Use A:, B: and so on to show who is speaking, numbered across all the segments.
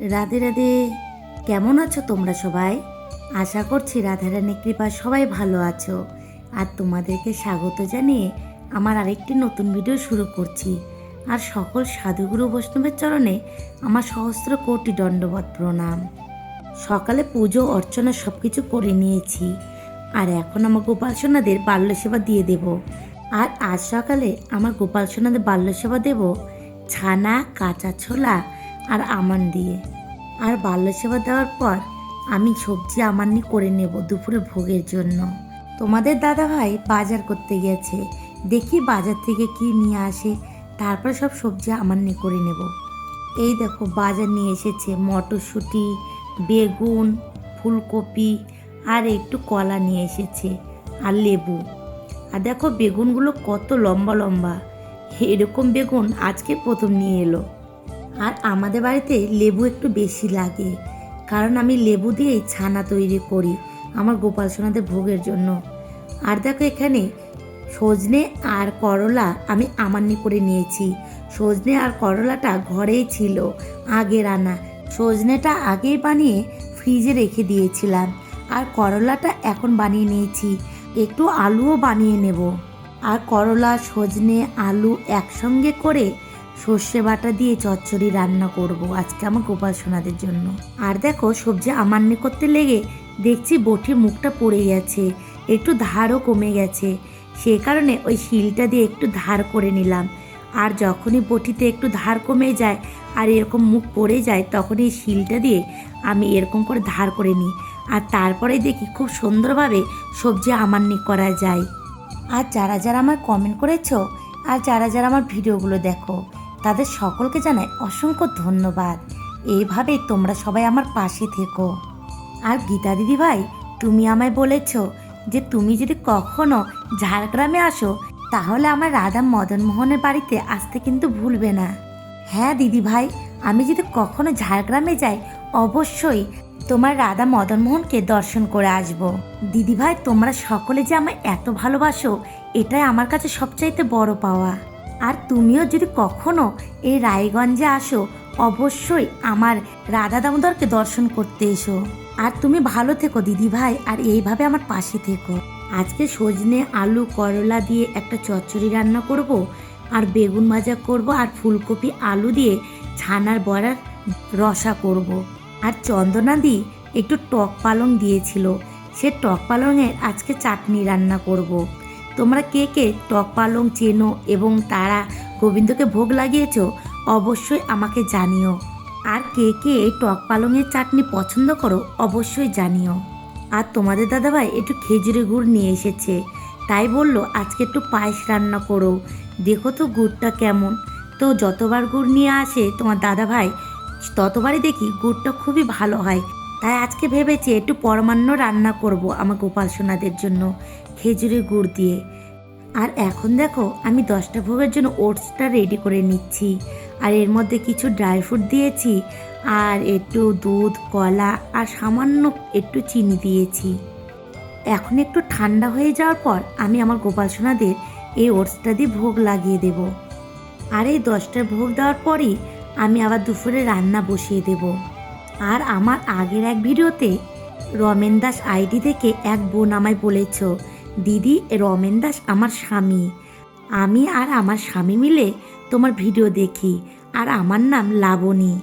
A: রাধে রাধে। কেমন আছো তোমরা সবাই? আশা করছি রাধারানী কৃপা সবাই ভালো আছো। আর তোমাদেরকে স্বাগত জানিয়ে আমার আরেকটি নতুন ভিডিও শুরু করছি। আর সকল সাধুগুরু বৈষ্ণবের চরণে আমার সহস্র কোটি দণ্ডবত প্রণাম সকালে পুজো, অর্চনা সব কিছু করে নিয়েছি। আর এখন আমার গোপাল সোনাদের বাল্য সেবা দিয়ে দেব। আর আজ সকালে আমার গোপাল সোনাদের বাল্য সেবা দেব। ছানা, কাঁচা ছোলা আর আমান দিয়ে। আর বাল্য সেবা দেওয়ার পর আমি সবজি আমান্নি করে নেব দুপুরে ভোগের জন্য। তোমাদের দাদা ভাই বাজার করতে গেছে। দেখি বাজার থেকে কি নিয়ে আসে। তারপর সব সবজি আমান্নি করে নেব। এই দেখো, বাজার নিয়ে এসেছে মটরশুঁটি, বেগুন, ফুলকপি আর একটু কলা নিয়ে এসেছে আর লেবু। আর দেখো, বেগুনগুলো কত লম্বা লম্বা। এরকম বেগুন আজকে প্রথম নিয়ে এলো। আর আমাদের বাড়িতে লেবু একটু বেশি লাগে, কারণ আমি লেবু দিয়েই ছানা তৈরি করি আমার গোপাল সোনাদের ভোগের জন্য। আর দেখো এখানে সজনে আর করলা আমি আমান্নি করে নিয়েছি। সজনে আর করলাটা ঘরেই ছিল, আগের আনা। সজনেটা আগেই বানিয়ে ফ্রিজে রেখে দিয়েছিলাম আর করলাটা এখন বানিয়ে নিয়েছি, একটু আলুও বানিয়ে নেব। আর করলা, সজনে, আলু একসঙ্গে করে সর্ষে বাটা দিয়ে চচ্চড়ি রান্না করব আজকে আমার গোপাল সোনাদের জন্য। আর দেখো, সবজি আমান্নি করতে লেগে দেখছি বটির মুখটা পড়ে গেছে, একটু ধারও কমে গেছে। সে কারণে ওই শিলটা দিয়ে একটু ধার করে নিলাম। আর যখনই বটিতে একটু ধার কমে যায় আর এরকম মুখ পড়ে যায় তখন এই শিলটা দিয়ে আমি এরকম করে ধার করে নিই। আর তারপরে দেখি খুব সুন্দরভাবে সবজি আমান্নি করা যায়। আর যারা যারা আমার কমেন্ট করেছ, আর যারা যারা আমার ভিডিওগুলো দেখো তাদের সকলকে জানাই অসংখ্য ধন্যবাদ। এইভাবেই তোমরা সবাই আমার পাশে থেকো। আর গীতা দিদি ভাই, তুমি আমায় বলেছ যে তুমি যদি কখনো ঝাড়গ্রামে আসো, তাহলে আমার রাধা মদন মোহনের বাড়িতে আসতে কিন্তু ভুলবে না। হ্যাঁ দিদি ভাই, আমি যদি কখনো ঝাড়গ্রামে যাই, অবশ্যই তোমার রাধা মদন মোহনকে দর্শন করে আসব। দিদি ভাই, তোমরা সকলে যে আমায় এত ভালোবাসো, এটাই আমার কাছে সবচাইতে বড় পাওয়া। আর তুমিও যদি কখনো এই রায়গঞ্জে আসো, অবশ্যই আমার রাধা দামোদরকে দর্শন করতে এসো আর তুমি ভালো থেকো দিদি ভাই আর এইভাবে আমার পাশে থেকো আজকে সজনে আলু করলা দিয়ে একটা চচ্চড়ি রান্না করব, আর বেগুন ভাজা করব, আর ফুলকপি আলু দিয়ে ছানার বড়ার রসা করব। আর চন্দনাদি একটু টক পালং দিয়েছিল, সে টক পালংয়ের আজকে চাটনি রান্না করব। তোমরা কে কে টক পালং চেনো এবং তারা গোবিন্দকে ভোগ লাগিয়েছ, অবশ্যই আমাকে জানিও। আর কে কে এই টক পালংয়ের চাটনি পছন্দ করো, অবশ্যই জানিও। আর তোমাদের দাদাভাই একটু খেজুরের গুড় নিয়ে এসেছে। তাই বলল, আজকে একটু পায়েস রান্না করো। দেখো তো গুড়টা কেমন। তো যতবার গুড় নিয়ে আসে তোমার দাদাভাই, ততবারই দেখি গুড়টা খুবই ভালো হয়। তাই আজকে ভেবেছি একটু পরমান্ন রান্না করব আমার গোপাল সোনাদের জন্য, খেজুরের গুড় দিয়ে। আর এখন দেখো, আমি দশটা ভোগের জন্য ওটসটা রেডি করে নিচ্ছি। আর এর মধ্যে কিছু ড্রাই ফ্রুট দিয়েছি, আর একটু দুধ, কলা, আর সামান্য একটু চিনি দিয়েছি। এখন একটু ঠান্ডা হয়ে যাওয়ার পর আমি আমার গোপাল সোনাদের এই ওটসটা দিয়ে ভোগ লাগিয়ে দেব। আর এই দশটার ভোগ দেওয়ার পরই আমি আবার দুপুরে রান্না বসিয়ে দেব। আর আমার আগের এক ভিডিওতে রমেন দাস আইডি থেকে এক বোন আমায় বলেছ, দিদি, রমেন দাস আমার স্বামী। আমি আর আমার স্বামী মিলে তোমার ভিডিও দেখি আর আমার নাম লাবণী।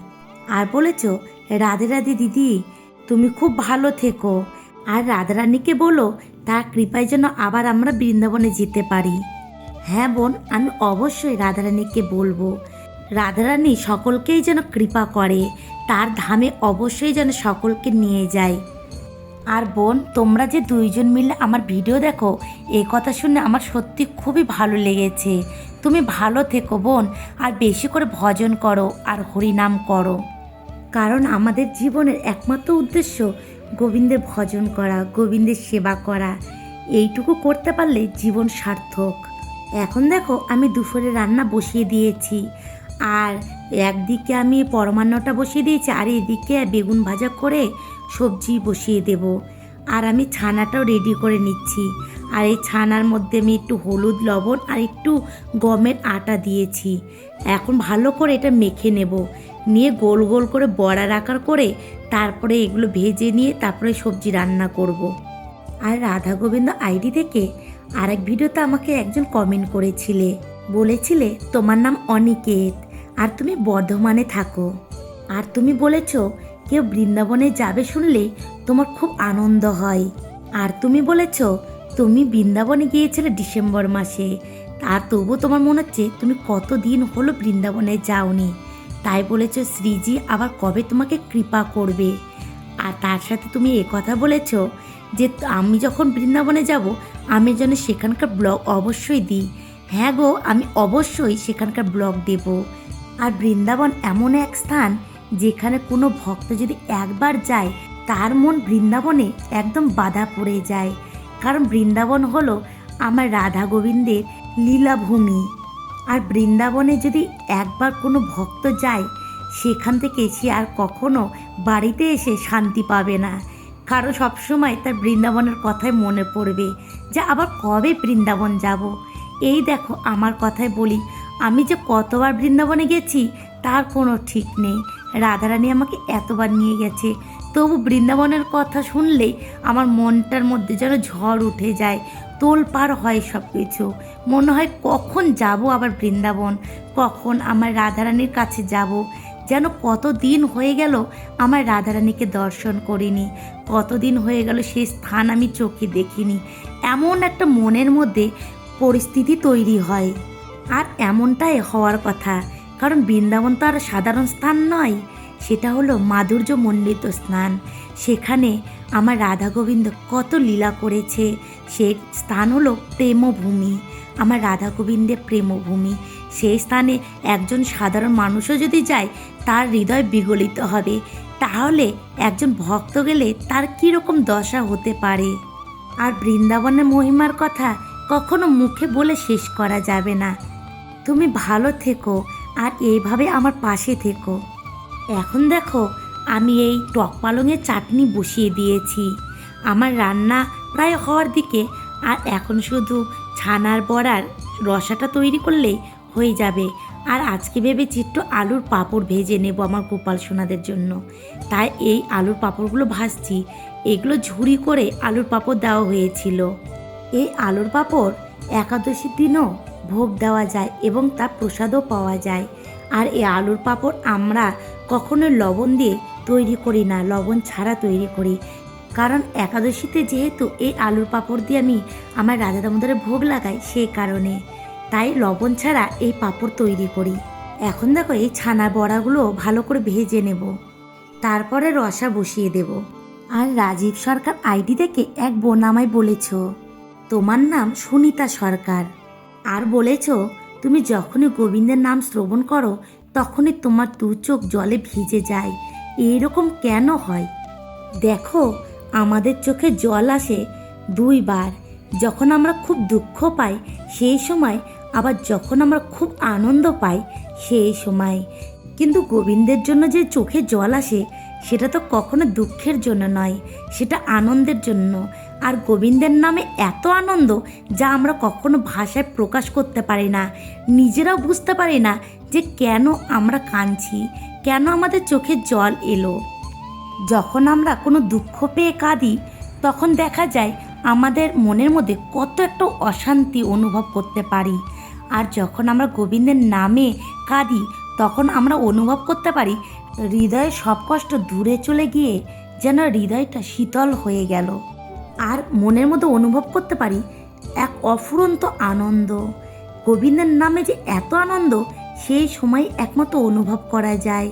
A: আর বলেছ, রাধে রাধে দিদি, তুমি খুব ভালো থেকো। আর রাধারানীকে বলো, তার কৃপায় যেন আবার আমরা বৃন্দাবনে যেতে পারি। হ্যাঁ বোন, আমি অবশ্যই রাধারানীকে বলব। রাধারানী সকলকেই যেন কৃপা করে, তার ধামে অবশ্যই যেন সকলকে নিয়ে যায়। আর বোন, তোমরা যে দুইজন মিলে আমার ভিডিও দেখো, এ কথা শুনে আমার সত্যি খুবই ভালো লেগেছে। তুমি ভালো থেকো বোন, আর বেশি করে ভজন করো, আর হরিনাম করো। কারণ আমাদের জীবনের একমাত্র উদ্দেশ্য গোবিন্দের ভজন করা, গোবিন্দের সেবা করা। এইটুকু করতে পারলে জীবন সার্থক। এখন দেখো আমি দুপুরে রান্না বসিয়ে দিয়েছি। আর একদিকে আমি পরমান্নটা বসিয়ে দিয়েছি, আর এদিকে বেগুন ভাজা করে সবজি বসিয়ে দেব। আর আমি ছানাটাও রেডি করে নিচ্ছি। আর এই ছানার মধ্যে আমি একটু হলুদ, লবণ আর একটু গমের আটা দিয়েছি। এখন ভালো করে এটা মেখে নেব। নিয়ে গোল গোল করে বড়ার আকার করে তারপরে এগুলো ভেজে নিয়ে তারপরে সবজি রান্না করব। আর রাধা গোবিন্দ আইডি থেকে আরেক ভিডিওতে আমাকে একজন কমেন্ট করেছিলে। বলেছিলে, তোমার নাম অনিকেত। আর তুমি বর্ধমানে থাকো। আর তুমি বলেছ, কেউ বৃন্দাবনে যাবে শুনলে তোমার খুব আনন্দ হয়। আর তুমি বলেছ, তুমি বৃন্দাবনে গিয়েছিলে ডিসেম্বর মাসে। আর তবু তোমার মনে হচ্ছে তুমি কত দিন হলো বৃন্দাবনে যাওনি। তাই বলেছ, শ্রীজি আবার কবে তোমাকে কৃপা করবে? আর তার সাথে তুমি কথা বলেছ যে আমি যখন বৃন্দাবনে যাব, আমি যেন সেখানকার ব্লগ অবশ্যই দিই। হ্যাঁ গো, আমি অবশ্যই সেখানকার ব্লগ দেব। আর বৃন্দাবন এমন এক স্থান যেখানে কোনো ভক্ত যদি একবার যায়, তার মন বৃন্দাবনে একদম বাধা পড়ে যায়। কারণ বৃন্দাবন হলো আমার রাধা গোবিন্দের লীলাভূমি। আর বৃন্দাবনে যদি একবার কোনো ভক্ত যায়, সেখান থেকে সে আর কখনো বাড়িতে এসে শান্তি পাবে না। কারও সবসময় তার বৃন্দাবনের কথাই মনে পড়বে যে, আবার কবে বৃন্দাবন যাব? এই দেখো, আমার কথায় বলি আমি যে কতবার বৃন্দাবনে গেছি, তার কোনো ঠিক নেই। রাধারানী আমাকে এতবার নিয়ে গেছে। তবু বৃন্দাবনের কথা শুনলেই আমার মনটার মধ্যে যেন ঝড় উঠে যায়। তোল পার হয় সব কিছু মনে হয় কখন যাব আবার বৃন্দাবন? কখন আমার রাধারানীর কাছে যাব? যেন কত দিন হয়ে গেল আমার রাধারানীকে দর্শন করিনি। কতদিন হয়ে গেল সেই স্থান আমি চোখে দেখিনি। এমন একটা মনের মধ্যে পরিস্থিতি তৈরি হয়। আর এমনটাই হওয়ার কথা। কারণ বৃন্দাবন তো আর সাধারণ স্থান নয়। সেটা হলো মাধুর্য মণ্ডিত স্নান। সেখানে আমার রাধা গোবিন্দ কত লীলা করেছে। সে স্থান হলো প্রেমভূমি। আমার রাধা গোবিন্দের প্রেমভূমি। সেই স্থানে একজন সাধারণ মানুষও যদি যায়, তার হৃদয় বিগলিত হবে। তাহলে একজন ভক্ত গেলে তার কীরকম দশা হতে পারে? আর বৃন্দাবনের মহিমার কথা কখনো মুখে বলে শেষ করা যাবে না। তুমি ভালো থেকো আর এইভাবে আমার পাশে থেকো। এখন দেখো, আমি এই টক পালংয়ের চাটনি বসিয়ে দিয়েছি। আমার রান্না প্রায় হওয়ার দিকে, আর এখন শুধু ছানার বড়ার রসাটা তৈরি করলেই হয়ে যাবে। আর আজকে ভেবেছি একটু আলুর পাঁপড় ভেজে নেব আমার গোপাল সোনাদের জন্য। তাই এই আলুর পাঁপড়গুলো ভাজছি। এগুলো ঝুরি করে আলুর পাঁপড় দেওয়া হয়েছিল। এই আলুর পাঁপড় একাদশীর দিনও ভোগ দেওয়া যায় এবং তা প্রসাদও পাওয়া যায়। আর এই আলুর পাঁপড় আমরা কখনোই লবণ দিয়ে তৈরি করি না, লবণ ছাড়া তৈরি করি। কারণ একাদশীতে যেহেতু এই আলুর পাঁপড় দিয়ে আমি আমার রাজা দামোদরে ভোগ লাগাই সেই কারণে। তাই লবণ ছাড়া এই পাঁপড় তৈরি করি। এখন দেখো এই ছানা বড়াগুলো ভালো করে ভেজে নেব। তারপরে রসা বসিয়ে দেব। আর রাজীব সরকার আইডি থেকে এক বোন আমায় বলেছ। তোমার নাম সুনিতা সরকার। আর বলেছ, তুমি যখনই গোবিন্দের নাম শ্রবণ করো, তখনই তোমার দু চোখ জলে ভিজে যায়। এইরকম কেন হয়? দেখো, আমাদের চোখে জল আসে দুইবার। যখন আমরা খুব দুঃখ পাই, সেই সময়। আবার যখন আমরা খুব আনন্দ পাই, সেই সময়। কিন্তু গোবিন্দের জন্য যে চোখে জল আসে, সেটা তো কখনো দুঃখের জন্য নয়, সেটা আনন্দের জন্য। আর গোবিন্দের নামে এত আনন্দ যা আমরা কখনো ভাষায় প্রকাশ করতে পারি না। নিজেরাও বুঝতে পারি না যে কেন আমরা কাঁদছি, কেন আমাদের চোখে জল এলো। যখন আমরা কোনো দুঃখ পেয়ে কাঁদি, তখন দেখা যায় আমাদের মনের মধ্যে কত একটা অশান্তি অনুভব করতে পারি। আর যখন আমরা গোবিন্দের নামে কাঁদি, তখন আমরা অনুভব করতে পারি হৃদয়ে সব কষ্ট দূরে চলে গিয়ে যেন হৃদয়টা শীতল হয়ে গেল। মনের মধ্যে অনুভব করতে পারি, এক অফুরন্ত আনন্দ। গোবিন্দের নামে যে এত আনন্দ, সেই সময় একমাত্র অনুভব করা যায়।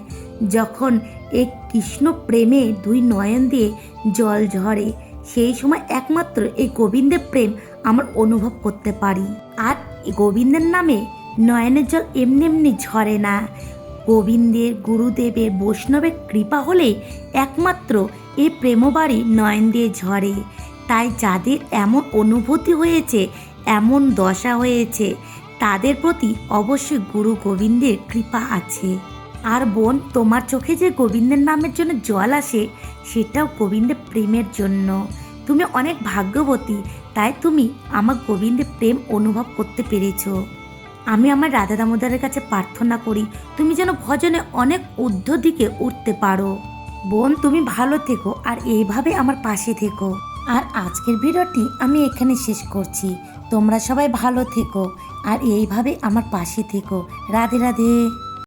A: যখন এই কৃষ্ণ প্রেমে দুই নয়ন দিয়ে জল ঝরে, সেই সময় একমাত্র এই গোবিন্দের প্রেম আমার অনুভব করতে পারি। আর গোবিন্দের নামে নয়নের জল এমনি এমনি ঝরে না। গোবিন্দের, গুরুদেবের, বৈষ্ণবের কৃপা হলে একমাত্র এই প্রেমবাড়ি নয়ন দিয়ে ঝরে। তাই যাদের এমন অনুভূতি হয়েছে, এমন দশা হয়েছে, তাদের প্রতি অবশ্যই গুরু গোবিন্দের কৃপা আছে। আর বোন, তোমার চোখে যে গোবিন্দের নামের জন্য জল আসে, সেটাও গোবিন্দের প্রেমের জন্য। তুমি অনেক ভাগ্যবতী, তাই তুমি আমার গোবিন্দের প্রেম অনুভব করতে পেরেছ। আমি আমার রাধা দামোদরের কাছে প্রার্থনা করি, তুমি যেন ভজনে অনেক ঊর্ধ্ব দিকে উঠতে পারো। বোন, তুমি ভালো থেকো আর এইভাবে আমার পাশে থেকো। আর আজকের ভিডিওটি আমি এখানে শেষ করছি। তোমরা সবাই ভালো থেকো আর এইভাবে আমার পাশে থেকো। রাধে রাধে।